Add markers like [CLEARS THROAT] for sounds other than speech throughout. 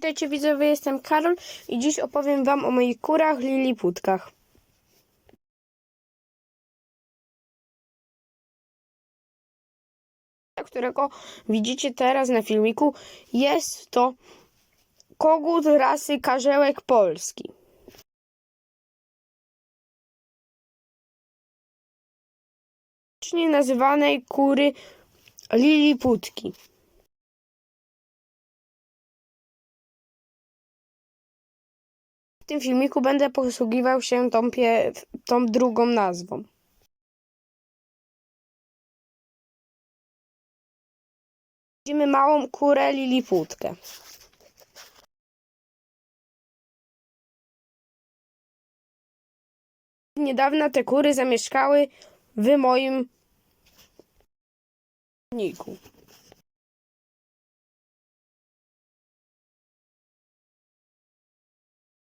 Witajcie widzowie, jestem Karol i dziś opowiem wam o moich kurach liliputkach. którego widzicie teraz na filmiku jest to kogut rasy karzełek polski. Nazywanej kury liliputki. Tym filmiku będę posługiwał się tą, tą drugą nazwą. Widzimy małą kurę liliputkę. Niedawno te kury zamieszkały w moim niku.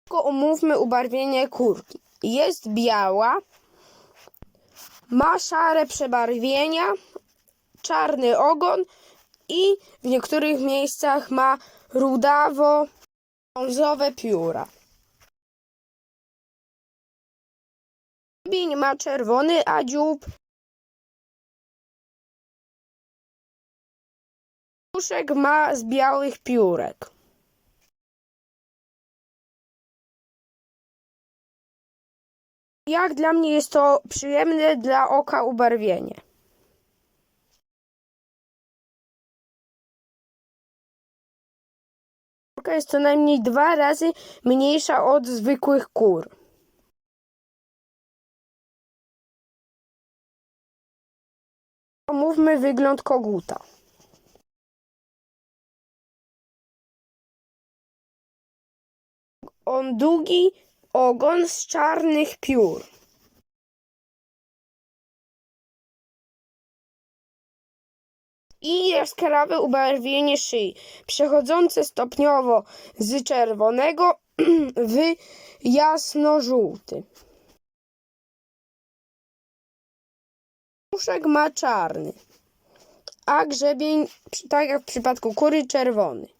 Tylko omówmy ubarwienie kurki. Jest biała, ma szare przebarwienia, czarny ogon i w niektórych miejscach ma rudawo brązowe pióra. Bień ma czerwony, a dziób Puszek ma z białych piórek. Jak dla mnie jest to przyjemne dla oka ubarwienie. Kurka jest co najmniej dwa razy mniejsza od zwykłych kur. Omówmy wygląd koguta. On długi ogon z czarnych piór. I jaskrawe ubarwienie szyi, przechodzące stopniowo z czerwonego [CLEARS THROAT] w jasno-żółty. Puszek ma czarny, a grzebień, tak jak w przypadku kury, czerwony.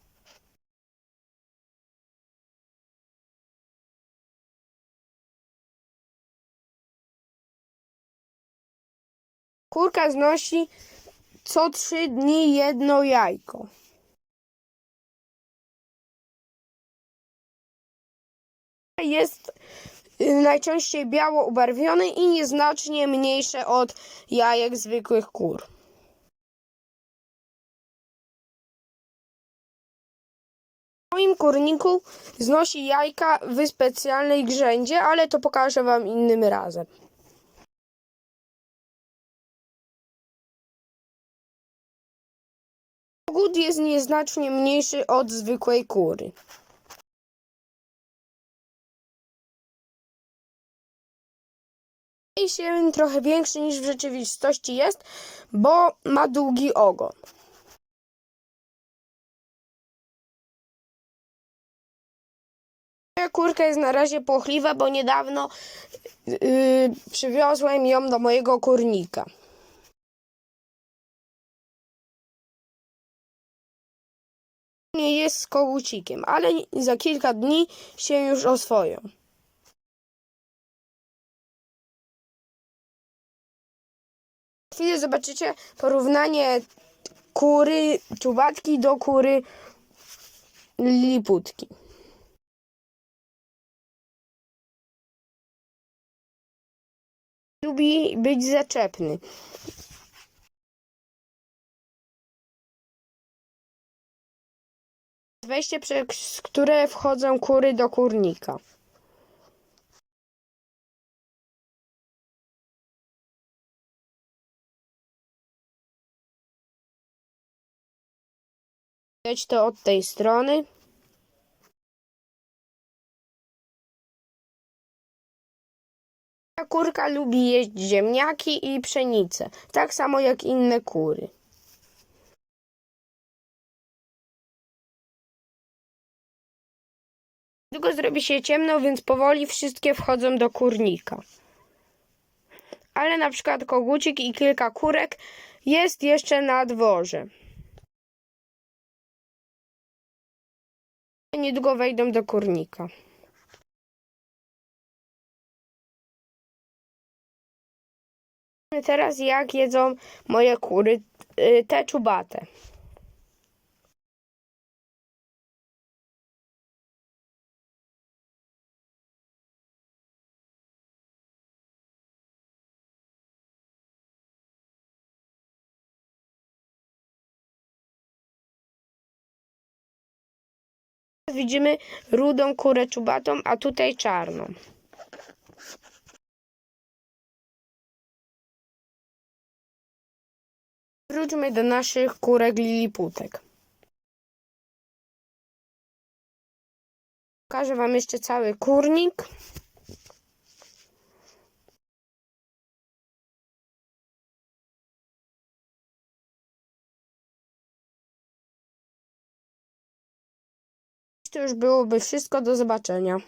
Kurka znosi co trzy dni jedno jajko. Jest y, najczęściej biało ubarwione i nieznacznie mniejsze od jajek zwykłych kur. W moim kurniku znosi jajka w specjalnej grzędzie, ale to pokażę wam innym razem. Kogut jest nieznacznie mniejszy od zwykłej kury. Wydaje się trochę większy niż w rzeczywistości jest, bo ma długi ogon. Moja kurka jest na razie płochliwa, bo niedawno yy, przywiozłem ją do mojego kurnika. Nie jest z kogucikiem, ale za kilka dni się już oswoją. Chwilę zobaczycie porównanie kury czubatki do kury liliputki. Lubi być zaczepny. Wejście, przez które wchodzą kury do kurnika. Wejdź to od tej strony. Ta kurka lubi jeść ziemniaki i pszenicę, tak samo jak inne kury. Długo zrobi się ciemno, więc powoli wszystkie wchodzą do kurnika. Ale na przykład kogucik i kilka kurek jest jeszcze na dworze. niedługo wejdą do kurnika. Teraz jak jedzą moje kury, y, te czubate. Widzimy rudą kurę czubatą, a tutaj czarną. Wróćmy do naszych kurek liliputek. Pokażę Wam jeszcze cały kurnik. To już byłoby wszystko. Do zobaczenia.